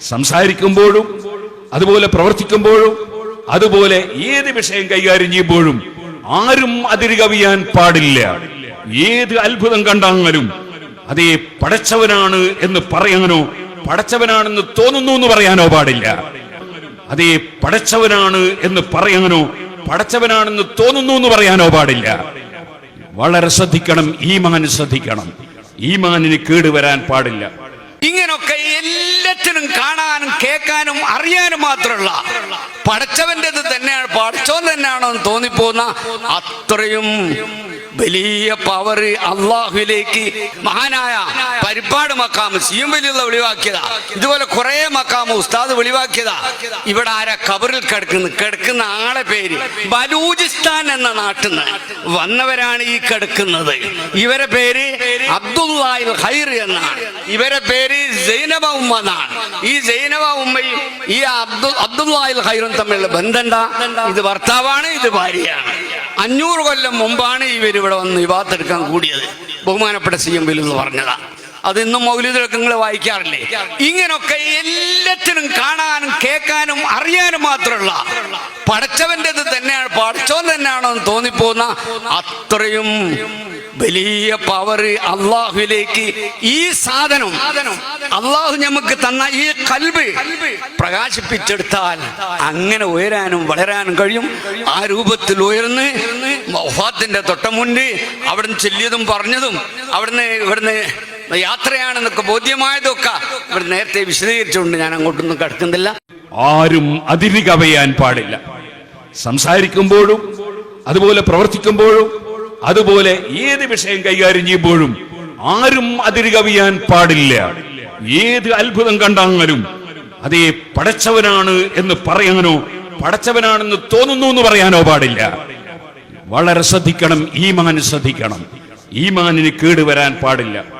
സംസാരിക്കുമ്പോഴും അതുപോലെ പ്രവർത്തിക്കുമ്പോഴും അതുപോലെ ഏത് വിഷയം കൈകാര്യം ചെയ്യുമ്പോഴും ആരും അതിര് കവിയാൻ പാടില്ല. ഏത് അത്ഭുതം കണ്ടാലും അതേ പടച്ചവനാണ് എന്ന് പറയാനോ പടച്ചവനാണെന്ന് തോന്നുന്നു എന്ന് പറയാനോ പാടില്ല. അതേ പടച്ചവനാണ് എന്ന് പറയാനോ പടച്ചവനാണെന്ന് തോന്നുന്നു എന്ന് പറയാനോ പാടില്ല. വളരെ ശ്രദ്ധിക്കണം ഈമാൻ ശ്രദ്ധിക്കണം. ഈമാനിന് കേടുവരാൻ പാടില്ല. ഇങ്ങനൊക്കെ എല്ലാത്തിനും കാണാനും കേൾക്കാനും അറിയാനും മാത്രമുള്ള പടച്ചവന്റെത് തന്നെയാണ് പഠിച്ചോ തന്നെയാണോ എന്ന് തോന്നിപ്പോന്ന അത്രയും വലിയ പവർ അള്ളാഹുലേക്ക് മഹാനായ പരിപ്പാട് മക്കാമ് സിയും വലിയുള്ള വെളിവാക്കിയതാ. ഇതുപോലെ കുറെ മക്കാമ് ഉസ്താദ് വെളിവാക്കിയതാ. ഇവിടെ ആരാ കബറിൽ കിടക്കുന്നു? കിടക്കുന്ന ആളെ പേര് ബലൂചിസ്ഥാൻ എന്ന നാട്ടിൽ നിന്ന് വന്നവരാണ് ഈ കിടക്കുന്നത്. ഇവരെ പേര് അബ്ദുല്ലാഹിൽ ഹൈർ എന്നാണ്. ഇവരെ പേര് സൈനബ ഉമ്മ എന്നാണ്. ഈ സൈനബ ഉമ്മയും ഈ അബ്ദുൽ അബ്ദുല്ലാഹിൽ ഹൈറും തമ്മിലുള്ള ബന്ധം ഇത് ഭർത്താവാണ് ഇത് ഭാര്യയാണ്. അഞ്ഞൂറ് കൊല്ലം മുമ്പാണ് ഇവർ ഇവിടെ വന്ന് വിവാഹത്തെടുക്കാൻ കൂടിയത്. ബഹുമാനപ്പെട്ട സി എം എന്ന് പറഞ്ഞതാ. അത് ഇന്നും മൗലികളൊക്കെ വായിക്കാറില്ലേ. ഇങ്ങനൊക്കെ എല്ലാത്തിനും കാണാനും കേൾക്കാനും അറിയാനും മാത്രമുള്ള പടച്ചവന്റെത് തന്നെയാണ് പഠിച്ചോ തന്നെയാണോ എന്ന് തോന്നിപ്പോന്ന അത്രയും വലിയ പവർ അള്ളാഹുലേക്ക് ഈ സാധനം അള്ളാഹു നമുക്ക് തന്ന ഈ കൽബ് പ്രകാശിപ്പിച്ചെടുത്താൽ അങ്ങനെ ഉയരാനും വളരാനും കഴിയും. ആ രൂപത്തിൽ ഉയർന്ന് മൊഹാത്തിന്റെ തൊട്ടമുണ്ട് അവിടുന്ന് ചെല്ലിയതും പറഞ്ഞതും അവിടുന്ന് ഇവിടുന്ന് യാത്രയാണെന്നൊക്കെ ബോധ്യമായതൊക്കെ ഇവിടെ നേരത്തെ വിശദീകരിച്ചുകൊണ്ട് ഞാൻ അങ്ങോട്ടൊന്നും കിടക്കുന്നില്ല. ആരും അതിര് കവയാൻ പാടില്ല. സംസാരിക്കുമ്പോഴും അതുപോലെ പ്രവർത്തിക്കുമ്പോഴും അതുപോലെ ഏത് വിഷയം കൈകാര്യം ചെയ്യുമ്പോഴും ആരും അതിര് കവിയാൻ പാടില്ല. ഏത് അത്ഭുതം കണ്ടാലും അതേ പടച്ചവനാണ് എന്ന് പറയാനോ പടച്ചവനാണെന്ന് തോന്നുന്നു എന്ന് പറയാനോ പാടില്ല. വളരെ ശ്രദ്ധിക്കണം ഈമാൻ ശ്രദ്ധിക്കണം. ഈമാനിന് കേടുവരാൻ പാടില്ല.